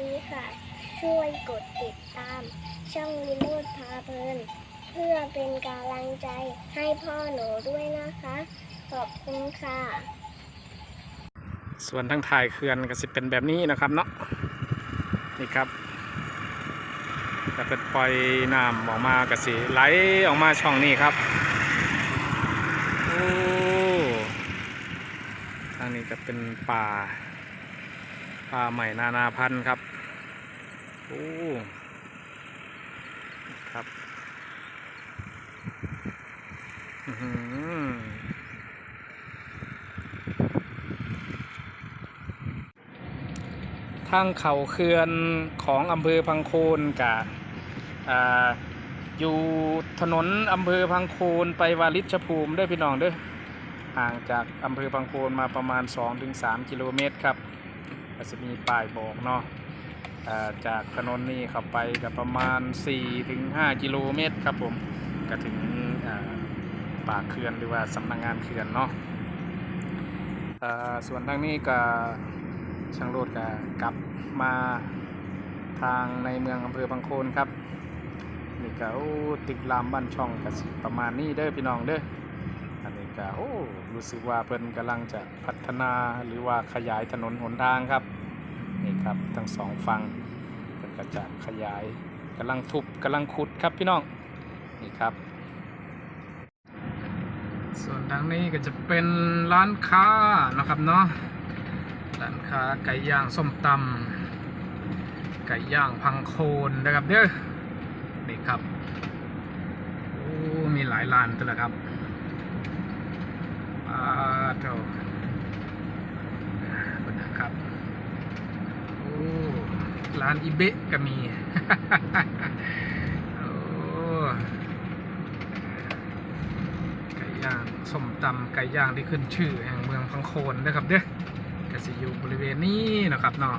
ดีค่ะ ช่วยกดติดตาม ช่องวิโรดพาเพลิน เพื่อเป็นกำลังใจให้พ่อหนูด้วยนะคะ ขอบคุณค่ะ ส่วนทั้งถ่ายเขื่อนก็สิเป็นแบบนี้นะครับเนาะนี่ครับถ้าเป็นปล่อยน้ำออกมาก็สิไหลออกมาช่องนี้ครับโอ้ทางนี้ก็เป็นป่า ป่าใหม่นานาพันธุ์ครับโอ้ครับทางเขาเขื่อนของอำเภอพังโคนกับออยู่ถนนอำเภอพังโคนไปวาริชภูมิเด้พี่น้องเด้อห่างจากอำเภอพังโคนมาประมาณ 2-3 กิโลเมตรครับ ก็จะมีป้ายบอกเนาะจากถนนนี้ข้าไปก็ประมาณ 4-5 กิโลเมตรครับผมก็ถึงอ่าปากเขื่อนหรือว่าสำนักงานเขื่อนเนาะส่วนทางนี้ก็ช่างโรดก็กลับมาทางในเมืองอำเภอบางโคนครับนี่ก็ติดลามบ้านช่องก็สิประมาณนี้เด้อพี่น้องเด้อ อันนี้ก็โอ้รู้สึกว่าเพิ่นกำลังจะพัฒนาหรือว่าขยายถนนหนทางครับนี่ครับทั้งสองฝั่งเพิ่นก็จะขยายกำลังทุบกำลังขุดครับพี่น้องนี่ครับ ส่วนทางนี้ก็จะเป็นร้านค้านะครับเนาะร้านค้าไก่ย่างส้มตำไก่ย่างพังโคนนะครับเด้อนี่ครับโอ้มีหลายร้านตัวละครับ อาโถคนนะครับ โอ้ ร้านอิเบะก็มี โอ้ไก่ย่างส้มตำไก่ย่างที่ขึ้นชื่อแห่งเมืองพังโคนนะครับเด้อก็จะอยู่บริเวณนี้นะครับเนาะ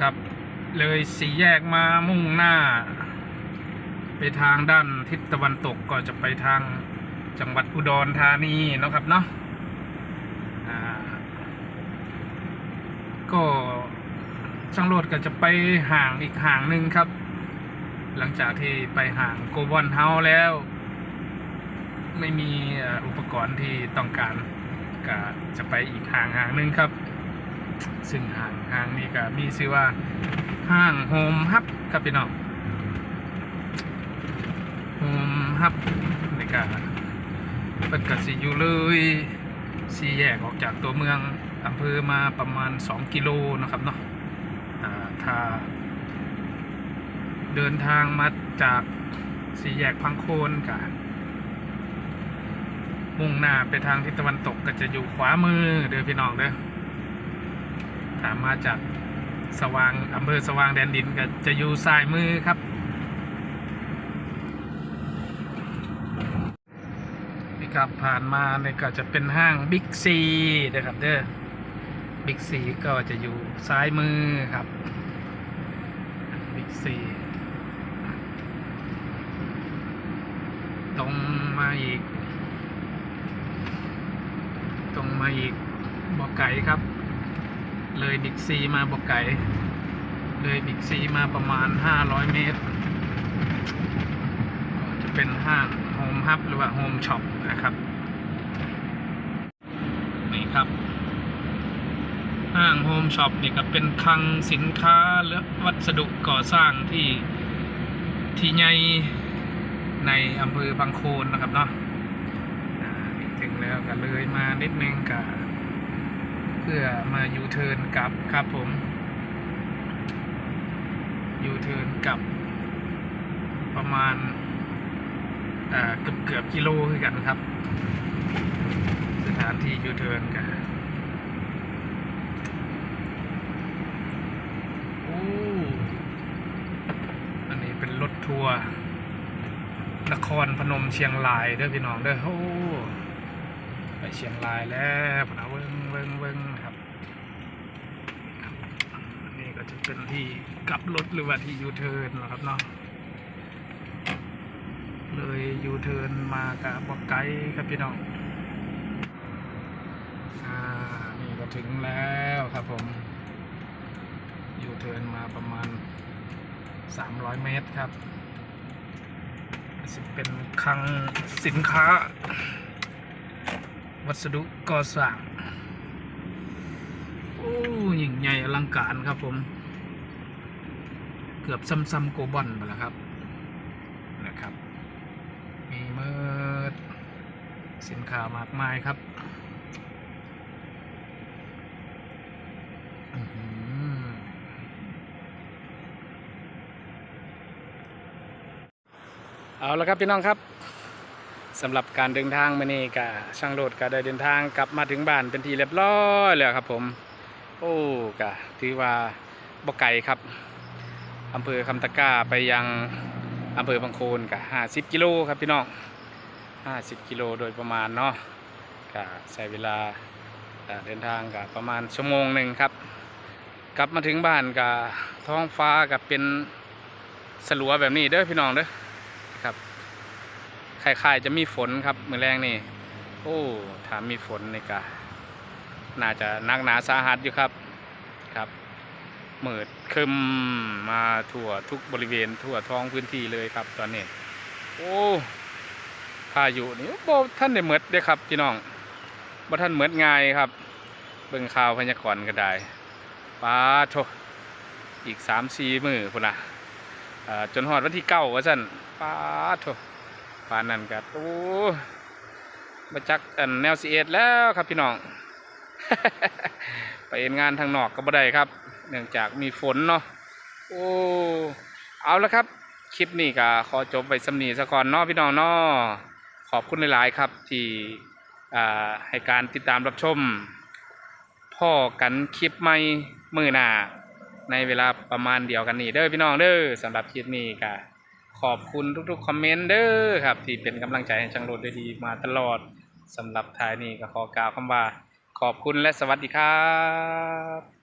ครับ เลยสี่แยกมามุ่งหน้า ไปทางด้านทิศตะวันตกก็จะไปทางจังหวัดอุดรธานีนะครับเนาะก็ช่างโรดก็จะไปห่างอีกห่างหนึ่งครับ หลังจากที่ไปห่างโกบอนเฮาแล้ว ไม่มีอุปกรณ์ที่ต้องการก็จะไปอีกห่างห่างหนึ่งครับ ซึ่งห่างห่างนี้ก็มีชื่อว่าห้างโฮมฮับครับพี่น้อง โฮมฮับนี่ก็เป็นกสิอยู่เลยสี่แยกออกจากตัวเมืองอำเภอมาประมาณ 2 กิโลนะครับเนาะถ้าเดินทางมาจากสี่แยกพังโคนกันมุ่งหน้าไปทางทิศตะวันตกก็จะอยู่ขวามือเด้อพี่น้องเด้อถ้ามาจากสว่างอำเภอสว่างแดนดินก็จะอยู่ซ้ายมือครับ นี่ครับผ่านมาเนี่ยก็จะเป็นห้างบิ๊กซีนะครับเด้อบิ๊กซีก็จะอยู่ซ้ายมือครับบิ๊กซีตรงมาอีก ตรงมาอีกบอกไก่ครับ เลยบิ๊กซีมาบอกไก่เลยบิ๊กซีมาประมาณ 500 เมตร ก็จะเป็นห้าง โฮมฮับหรือว่าโฮมช็อปนะครับนี่ครับห้างโฮมช็อปนี่ก็เป็นคลังสินค้าและวัสดุก่อสร้างที่ที่ใหญ่ในอำเภอบางโคนนะครับเนาะถึงแล้วก็เลยมานิดนึงกับเพื่อมายูเทิร์นกลับครับผมยูเทิร์นกลับประมาณ เกือบเกือบกิโลคือกันครับ สถานที่ยูเทิร์นกันโอ้อันนี้เป็นรถทัวร์นครพนมเชียงรายเด้อพี่น้องเด้อโอ้ไปเชียงรายแล้วพนะเวิงเวิงเวิงนะครับนนี้ก็จะเป็นที่กลับรถหรือว่าที่ยูเทิร์นนะครับเนาะ เลยยูเทิร์นมากับบอกไกด์ครับพี่น้องนี่ก็ถึงแล้วครับผมยูเทิร์นมาประมาณ 300 เมตรครับสิเป็นคลังสินค้า วัสดุก่อสร้างโอ้ยิ่งใหญ่อลังการครับผม เกือบซ้ำๆโกบอนไปแล้วครับ มีเมิด สินค้ามากมายครับเอาละครับพี่น้องครับสำหรับการเดินทางมานี่กะช่างโหลดก็ได้เดินทางกลับมาถึงบ้านเป็นทีเรียบร้อยแล้วครับ ผม โอ้กะถือว่าบ่ไกลครับอำเภอคำตะก้าไปยังอำเภอบางโคนกะ50กิโลครับพี่น้อง 50 กิโลโดยประมาณเนาะกะใช้เวลาเดินทางกะประมาณชั่วโมงหนึ่งครับ กลับมาถึงบ้านกะท้องฟ้ากับเป็นสลัวแบบนี้เด้อพี่น้องเด้อครับคล้ายๆจะมีฝนครับมือแรงนี่โอ้ถามมีฝนนี่กะน่าจะนักหนาสาหัสอยู่ครับครับเมิดคึมมาทั่วทุกบริเวณทั่วท้องพื้นที่เลยครับตอนนี้ โอ้ พายุนี่บ่ท่านได้เหมิดเด้ครับพี่น้องบ่ท่านเหมิดง่ายครับ เบิ่งข่าวพยากรณ์ก็ได้ปาโทอีกสามสี่มือพุ่นละจนหอดวันที่เก้าว่าสั่นปาโทปานนั้นกัโอ้มาจักอันแนวสีเอ็ดแล้วครับพี่น้อง ไปเอ็นงานทางนอกก็บ่ได้ครับ เนื่องจากมีฝนเนาะโอ้เอาละครับ คลิปนี้ก็ขอจบไปสำนีสะก่อนเนาะพี่น้องเนาะ ขอบคุณหลาย ๆ ครับที่ให้การติดตามรับชมพ่อกันคลิปใหม่มือหนาในเวลาประมาณเดียวกันนี่เด้อพี่น้องเด้อสำหรับคลิปนี้ก็ขอบคุณทุกๆคอมเมนต์เด้อครับ ที่เป็นกำลังใจให้ช่างโรดได้ดีมาตลอดสำหรับท้ายนี้ก็ขอกล่าวคำว่า ขอบคุณและสวัสดีครับ